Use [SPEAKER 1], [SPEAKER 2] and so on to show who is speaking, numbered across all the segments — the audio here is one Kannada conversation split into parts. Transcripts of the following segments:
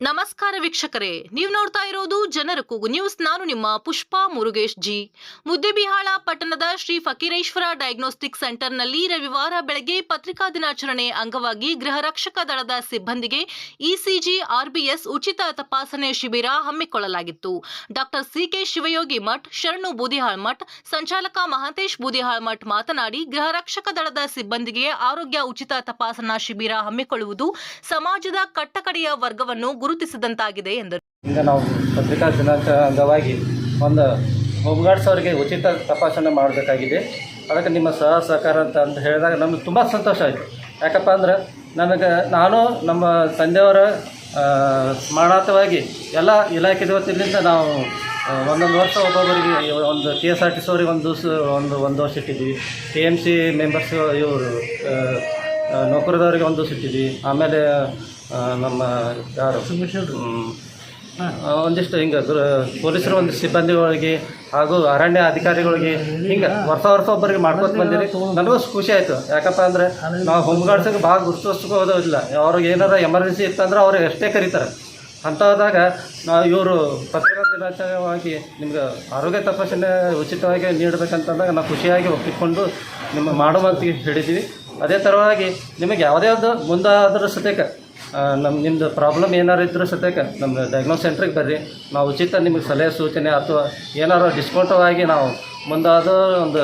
[SPEAKER 1] ನಮಸ್ಕಾರ ವೀಕ್ಷಕರೇ, ನೀವು ನೋಡ್ತಾ ಇರೋದು ಜನರ ಕೂಗು ನ್ಯೂಸ್. ನಾನು ನಿಮ್ಮ ಪುಷ್ಪಾ ಮುರುಗೇಶ್ ಜಿ. ಮುದ್ದೆಬಿಹಾಳ ಪಟ್ಟಣದ ಶ್ರೀ ಫಕೀರೇಶ್ವರ ಡಯಾಗ್ನೋಸ್ಟಿಕ್ ಸೆಂಟರ್ನಲ್ಲಿ ರವಿವಾರ ಬೆಳಗ್ಗೆ ಪತ್ರಿಕಾ ದಿನಾಚರಣೆ ಅಂಗವಾಗಿ ಗೃಹ ರಕ್ಷಕ ದಳದ ಸಿಬ್ಬಂದಿಗೆ ಇಸಿಜಿ ಆರ್ಬಿಎಸ್ ಉಚಿತ ತಪಾಸಣೆ ಶಿಬಿರ ಹಮ್ಮಿಕೊಳ್ಳಲಾಗಿತ್ತು. ಡಾಕ್ಟರ್ ಸಿಕೆ ಶಿವಯೋಗಿ ಮಠ್, ಶರಣು ಬೂದಿಹಾಳ್ ಮಠ್, ಸಂಚಾಲಕ ಮಹಾಂತೇಶ್ ಬೂದಿಹಾಳ್ ಮಠ್ ಮಾತನಾಡಿ ಗೃಹ ರಕ್ಷಕ ದಳದ ಸಿಬ್ಬಂದಿಗೆ ಆರೋಗ್ಯ ಉಚಿತ ತಪಾಸಣಾ ಶಿಬಿರ ಹಮ್ಮಿಕೊಳ್ಳುವುದು ಸಮಾಜದ ಕಟ್ಟಕಡೆಯ ವರ್ಗವನ್ನು ಗುರುತಿಸಿದಂತಾಗಿದೆ ಎಂದರು.
[SPEAKER 2] ಈಗ ನಾವು ಪತ್ರಿಕಾ ದಿನಾಚರಣೆ ಅಂಗವಾಗಿ ಒಂದು ಹೋಮ್ಗಾರ್ಡ್ಸ್ ಅವರಿಗೆ ಉಚಿತ ತಪಾಸಣೆ ಮಾಡಬೇಕಾಗಿದೆ. ಅದಕ್ಕೆ ನಿಮ್ಮ ಸಹ ಸಹಕಾರ ಅಂತ ಅಂತ ಹೇಳಿದಾಗ ನಮಗೆ ತುಂಬ ಸಂತೋಷ ಆಯಿತು. ಯಾಕಪ್ಪ ಅಂದ್ರೆ ನನಗೆ ನಾನು ನಮ್ಮ ತಂದೆಯವರ ಸ್ಮರಣಾರ್ಥವಾಗಿ ಎಲ್ಲ ಇಲಾಖೆ ವತಿಯಿಂದ ನಾವು ಒಂದೊಂದು ವರ್ಷ ಒಬ್ಬೊಬ್ಬರಿಗೆ ಒಂದು K S R T C ಅವ್ರಿಗೆ ಒಂದು ಒಂದು ಒಂದು ವರ್ಷ ಇಟ್ಟಿದ್ವಿ. ಕೆ ಎಂ ಸಿ ಮೆಂಬರ್ಸ್ ಇವರು ನೌಕರದವರಿಗೆ ಒಂದು ದಿವಸ ಇಟ್ಟಿದ್ವಿ. ಆಮೇಲೆ ನಮ್ಮ ಯಾರು? ಒಂದಿಷ್ಟು ಹಿಂಗೆ ಪೊಲೀಸರು ಒಂದು ಸಿಬ್ಬಂದಿಗಳಿಗೆ ಹಾಗೂ ಅರಣ್ಯ ಅಧಿಕಾರಿಗಳಿಗೆ ಹಿಂಗೆ ವರ್ಷ ವರ್ಷ ಒಬ್ಬರಿಗೆ ಮಾಡ್ಕೊತ ಬಂದಿರಿ. ನನಗೂ ಖುಷಿ ಆಯಿತು. ಯಾಕಪ್ಪ ಅಂದರೆ ನಾವು ಹೋಮ್ ಗಾರ್ಡ್ಸಿಗೆ ಭಾಳ ಇಲ್ಲ ಅವ್ರಿಗೆ ಏನಾರ ಎಮರ್ಜೆನ್ಸಿ ಇತ್ತಂದ್ರೆ ಅವ್ರಿಗೆ ಎಷ್ಟೇ ಕರೀತಾರೆ. ಅಂಥದಾಗ ನಾವು ಇವರು ಪತ್ರಿಕಾ ದಿನಾಚರಣೆಯಾಗಿ ನಿಮ್ಗೆ ಆರೋಗ್ಯ ತಪಾಸಣೆ ಉಚಿತವಾಗಿ ನೀಡಬೇಕಂತಂದಾಗ ನಾವು ಖುಷಿಯಾಗಿ ಒಪ್ಪಿಕೊಂಡು ನಿಮ್ಮ ಮಾಡುವಂತ ಹೇಳಿದ್ದೀವಿ ಅದೇ ಥರವಾಗಿ ನಿಮಗೆ ಯಾವುದೇ ಒಂದು ಮುಂದಾದರೂ ಸತ್ಯಕ ನಮ್ಮ ನಿಮ್ಮದು ಪ್ರಾಬ್ಲಮ್ ಏನಾರು ಇದ್ರೂ ಸತ್ಯಕ್ಕೆ ನಮ್ಮ ಡಯಾಗ್ನೋಸ್ ಸೆಂಟ್ರಿಗೆ ಬರ್ರಿ. ನಾವು ಉಚಿತ ನಿಮಗೆ ಸಲಹೆ, ಸೂಚನೆ ಅಥವಾ ಏನಾರು ಡಿಸ್ಕೌಂಟವಾಗಿ ನಾವು ಮುಂದಾದ ಒಂದು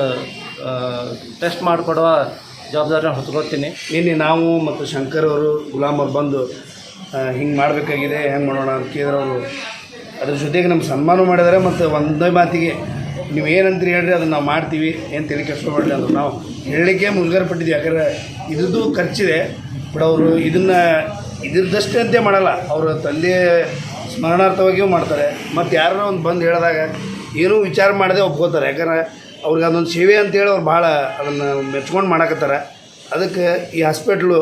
[SPEAKER 2] ಟೆಸ್ಟ್ ಮಾಡಿಕೊಡುವ ಜವಾಬ್ದಾರಿನ ಹೊತ್ಕೊಳ್ತೀನಿ
[SPEAKER 3] ನಿನ್ನೆ ನಾವು ಮತ್ತು ಶಂಕರ್ ಅವರು, ಗುಲಾಮ್ ಅವ್ರು ಬಂದು ಹಿಂಗೆ ಮಾಡಬೇಕಾಗಿದೆ, ಹೆಂಗೆ ಮಾಡೋಣ ಅಂತ ಕೇಳಿದ್ರೆ ಅವರು ಅದ್ರ ಜೊತೆಗೆ ನಮ್ಮ ಸನ್ಮಾನ ಮಾಡಿದ್ದಾರೆ ಮತ್ತು ಒಂದೇ ಮಾತಿಗೆ ನೀವು ಏನಂತೀರಿ ಹೇಳ್ರಿ, ಅದನ್ನು ನಾವು ಮಾಡ್ತೀವಿ, ಏನು ತಲೆ ಮಾಡಲಿ ಅಂದ್ರೆ ನಾವು ಹೇಳಲಿಕ್ಕೆ ಮುಜುಗರ ಪಟ್ಟಿದ್ವಿ ಯಾಕಂದರೆ ಇದ್ದು ಖರ್ಚಿದೆ, ಬಟ್ ಅವರು ಇದನ್ನು ಇದ್ರದಷ್ಟೇ ಅಂತೇ ಮಾಡಲ್ಲ. ಅವರ ತಂದೆ ಸ್ಮರಣಾರ್ಥವಾಗಿಯೂ ಮಾಡ್ತಾರೆ. ಮತ್ತು ಯಾರೋ ಒಂದು ಬಂದು ಹೇಳಿದಾಗ ಏನೂ ವಿಚಾರ ಮಾಡದೆ ಒಪ್ಕೋತಾರೆ. ಯಾಕಂದ್ರೆ ಅವ್ರಿಗೆ ಅದೊಂದು ಸೇವೆ ಅಂತೇಳಿ ಅವ್ರು ಭಾಳ ಅದನ್ನು ಮೆಚ್ಕೊಂಡು ಮಾಡಕತ್ತಾರೆ. ಅದಕ್ಕೆ ಈ ಹಾಸ್ಪಿಟ್ಲು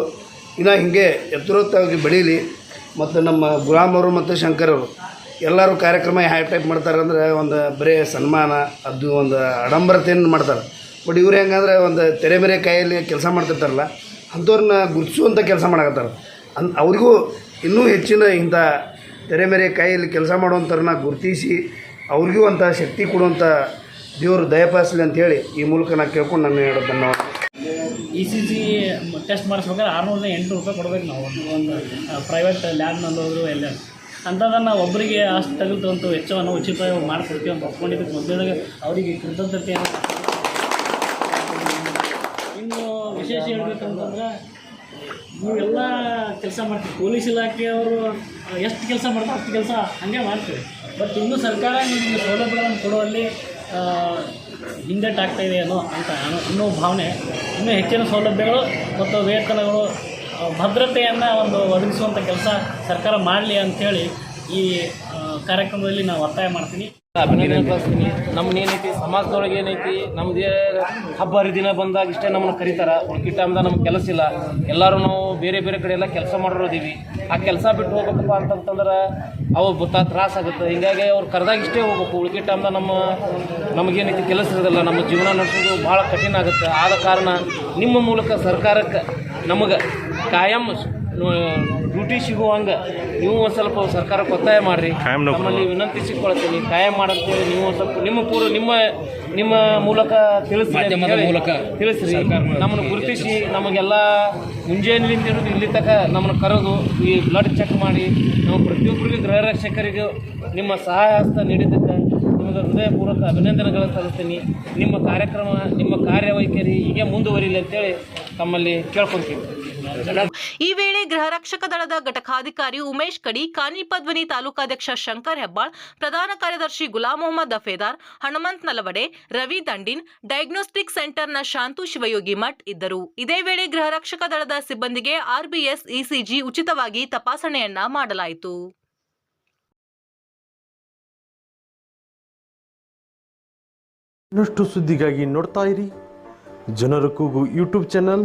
[SPEAKER 3] ಇನ್ನು ಹಿಂಗೆ ಎತ್ತರೋತ್ತಾಗಿ ಬೆಳೀಲಿ. ಮತ್ತು ನಮ್ಮ ಗುಲಾಮ್ ಅವರು ಮತ್ತು ಶಂಕರವರು ಎಲ್ಲರೂ ಕಾರ್ಯಕ್ರಮ ಯಾವ ಟೈಪ್ ಮಾಡ್ತಾರೆ ಅಂದರೆ ಒಂದು ಬರೇ ಸನ್ಮಾನ, ಅದು ಒಂದು ಆಡಂಬರತೆಯನ್ನು ಮಾಡ್ತಾರೆ. ಬಟ್ ಇವ್ರು ಹೆಂಗಂದ್ರೆ ಒಂದು ತೆರೆಮರೆ ಬೇರೆ ಕೈಯಲ್ಲಿ ಕೆಲಸ ಮಾಡ್ತಿರ್ತಾರಲ್ಲ, ಅಂಥವ್ರನ್ನ ಗುರುತಿಸುವಂಥ ಕೆಲಸ ಮಾಡಕತ್ತಾರೆ. ಅನ್ ಅವ್ರಿಗೂ ಇನ್ನೂ ಹೆಚ್ಚಿನ ಇಂಥ ತೆರೆ ಮೇರೆ ಕೈಯಲ್ಲಿ ಕೆಲಸ ಮಾಡುವಂಥವ್ರನ್ನ ಗುರುತಿಸಿ ಅವ್ರಿಗೂ ಅಂತ ಶಕ್ತಿ ಕೊಡುವಂಥ ದೇವರು ಅಂತ ಅಂತೇಳಿ ಈ ಮೂಲಕ ನಾನು ಕೇಳ್ಕೊಂಡು ನಾನು ಹೇಳೋದು ಧನ್ಯವಾದ.
[SPEAKER 4] ಇ ಸಿ ಜಿ ಟೆಸ್ಟ್ ಮಾಡಿಸ್ಬೇಕಾದ್ರೆ ಆರುನೂರಿಂದ ಎಂಟು ರೂಪಾಯಿ ಕೊಡ್ಬೇಕು ನಾವು. ಒಂದು ಪ್ರೈವೇಟ್ ಲ್ಯಾಬ್ನಲ್ಲಿ ಹೋದ್ರು ಎಲ್ಲ. ಅಂಥದ್ದನ್ನು ಒಬ್ಬರಿಗೆ ಅಷ್ಟು ತೆಗೆದಂಥ ವೆಚ್ಚವನ್ನು ಉಚಿತವಾಗಿ ಮಾಡಿಕೊಡ್ತೀವಿ ಅಂತ ಒಪ್ಕೊಂಡಿದ್ದಕ್ಕೆ ಮೊದಲಾಗ ಅವರಿಗೆ ಕೃತಜ್ಞತೆಯನ್ನು. ಇನ್ನು ವಿಶೇಷ ಹೇಳ್ಬೇಕಂತಂದ್ರೆ ನೀವೆಲ್ಲ ಕೆಲಸ ಮಾಡ್ತೀವಿ ಪೊಲೀಸ್ ಇಲಾಖೆಯವರು ಎಷ್ಟು ಕೆಲಸ ಮಾಡ್ತಾರೆ, ಅಷ್ಟು ಕೆಲಸ ಹಾಗೆ ಮಾಡ್ತೀವಿ ಬಟ್ ಇನ್ನೂ ಸರ್ಕಾರ ನಿಮಗೆ ಸೌಲಭ್ಯಗಳನ್ನು ಕೊಡುವಲ್ಲಿ ಹಿಂದೆಟ್ ಇದೆ ಏನೋ ಅಂತ ಅನ್ನೋ ಇನ್ನೂ ಭಾವನೆ. ಇನ್ನೂ ಹೆಚ್ಚಿನ ಸೌಲಭ್ಯಗಳು ಮತ್ತು ವೇತನಗಳು ಭದ್ರತೆಯನ್ನು ಒಂದು ಒದಗಿಸುವಂಥ ಕೆಲಸ ಸರ್ಕಾರ ಮಾಡಲಿ ಅಂಥೇಳಿ ಈ ಕಾರ್ಯಕ್ರಮದಲ್ಲಿ ನಾವು ಒತ್ತಾಯ ಮಾಡ್ತೀನಿ.
[SPEAKER 5] ನಮ್ದು ಏನೈತಿ ಸಮಾಜದೊಳಗೆ ಏನೈತಿ, ನಮ್ದೇ ಹಬ್ಬ ಹರಿದಿನ ಬಂದಾಗ ಇಷ್ಟೇ ನಮ್ಮನ್ನು ಕರೀತಾರೆ. ಉಳ್ಕಿ ಟೈಮ್ದಾಗ ನಮ್ಗೆ ಕೆಲಸ ಇಲ್ಲ. ಎಲ್ಲರೂ ನಾವು ಬೇರೆ ಬೇರೆ ಕಡೆ ಎಲ್ಲ ಕೆಲಸ ಮಾಡಿರೋದೀವಿ. ಆ ಕೆಲಸ ಬಿಟ್ಟು ಹೋಗ್ಬೇಕಪ್ಪ ಅಂತಂತಂದ್ರೆ ಅವು ಗೊತ್ತಾ ತ್ರಾಸ ಆಗುತ್ತೆ. ಹಿಂಗಾಗಿ ಅವ್ರು ಕರೆದಾಗ ಇಷ್ಟೇ ಹೋಗ್ಬೇಕು. ಉಳ್ಕಿ ಟೈಮ್ದಾಗ ನಮ್ಮ, ನಮಗೇನೈತಿ ಕೆಲಸ ಇರೋದಿಲ್ಲ, ನಮ್ಮ ಜೀವನ ನಡೆಸೋದು ಭಾಳ ಕಠಿಣ ಆಗುತ್ತೆ. ಆದ ಕಾರಣ ನಿಮ್ಮ ಮೂಲಕ ಸರ್ಕಾರಕ್ಕೆ ನಮಗೆ ಕಾಯಂ ಡ್ಯೂಟಿ ಸಿಗುವಂಗೆ ನೀವು ಒಂದು ಸ್ವಲ್ಪ ಸರ್ಕಾರಕ್ಕೆ ಒತ್ತಾಯ ಮಾಡಿರಿ. ನಮ್ಮಲ್ಲಿ ವಿನಂತಿಸಿಕೊಳ್ತೀನಿ ಕಾಯಂ ಮಾಡಂತೇಳಿ ನೀವು ಒಂದು ಸ್ವಲ್ಪ ನಿಮ್ಮ ಪೂರ್ವ ನಿಮ್ಮ ನಿಮ್ಮ ಮೂಲಕ ತಿಳಿಸಿ
[SPEAKER 6] ಮೂಲಕ
[SPEAKER 5] ತಿಳಿಸ್ರಿ. ನಮ್ಮನ್ನು ಗುರುತಿಸಿ ನಮಗೆಲ್ಲ ಮುಂಜಾನೆಲಿಂದ ಹಿಡಿದು ಇಲ್ಲಿ ತನಕ ನಮ್ಮನ್ನು ಕರೆದು ಈ ಬ್ಲಡ್ ಚೆಕ್ ಮಾಡಿ ನಾವು ಪ್ರತಿಯೊಬ್ಬರಿಗೂ ಗೃಹ ರಕ್ಷಕರಿಗೂ ನಿಮ್ಮ ಸಹಾಯ ಹಸ್ತ ನೀಡಿದ್ದಕ್ಕೆ ನಿಮಗೆ ಹೃದಯಪೂರ್ವಕ ಅಭಿನಂದನೆಗಳನ್ನು ಸಲ್ಲಿಸ್ತೀನಿ. ನಿಮ್ಮ ಕಾರ್ಯಕ್ರಮ ನಿಮ್ಮ ಕಾರ್ಯವೈಖರಿ ಹೀಗೆ ಮುಂದುವರಿಲಿ ಅಂತೇಳಿ ತಮ್ಮಲ್ಲಿ ಕೇಳ್ಕೊತೀವಿ
[SPEAKER 1] ಈ ವೇಳೆ ಗೃಹ ರಕ್ಷಕ ದಳದ ಘಟಕಾಧಿಕಾರಿ ಉಮೇಶ್ ಕಡಿ ಕಾನಿಪದ್ವನಿ ತಾಲೂಕಾಧ್ಯಕ್ಷ ಶಂಕರ್ ಹೆಬ್ಬಾಳ್, ಪ್ರಧಾನ ಕಾರ್ಯದರ್ಶಿ ಗುಲಾಂ ಮೊಹಮ್ಮದ್ ಅಫೇದಾರ್, ಹನುಮಂತ್ ನಲವಡೆ, ರವಿ ದಂಡಿನ್, ಡಯಾಗ್ನೋಸ್ಟಿಕ್ ಸೆಂಟರ್ನ ಶಾಂತು ಶಿವಯೋಗಿ ಮಠ್ ಇದ್ದರು. ಇದೇ ವೇಳೆ ಗೃಹ ರಕ್ಷಕ ದಳದ ಸಿಬ್ಬಂದಿಗೆ ಆರ್ಬಿಎಸ್ ಇಸಿಜಿ ಉಚಿತವಾಗಿ ತಪಾಸಣೆಯನ್ನ ಮಾಡಲಾಯಿತು.
[SPEAKER 7] ಇನ್ನಷ್ಟು ಸುದ್ದಿಗಾಗಿ ನೋಡ್ತಾ ಇರಿ. ಜನರ ಕೂಗು ಯೂಟ್ಯೂಬ್ ಚಾನಲ್.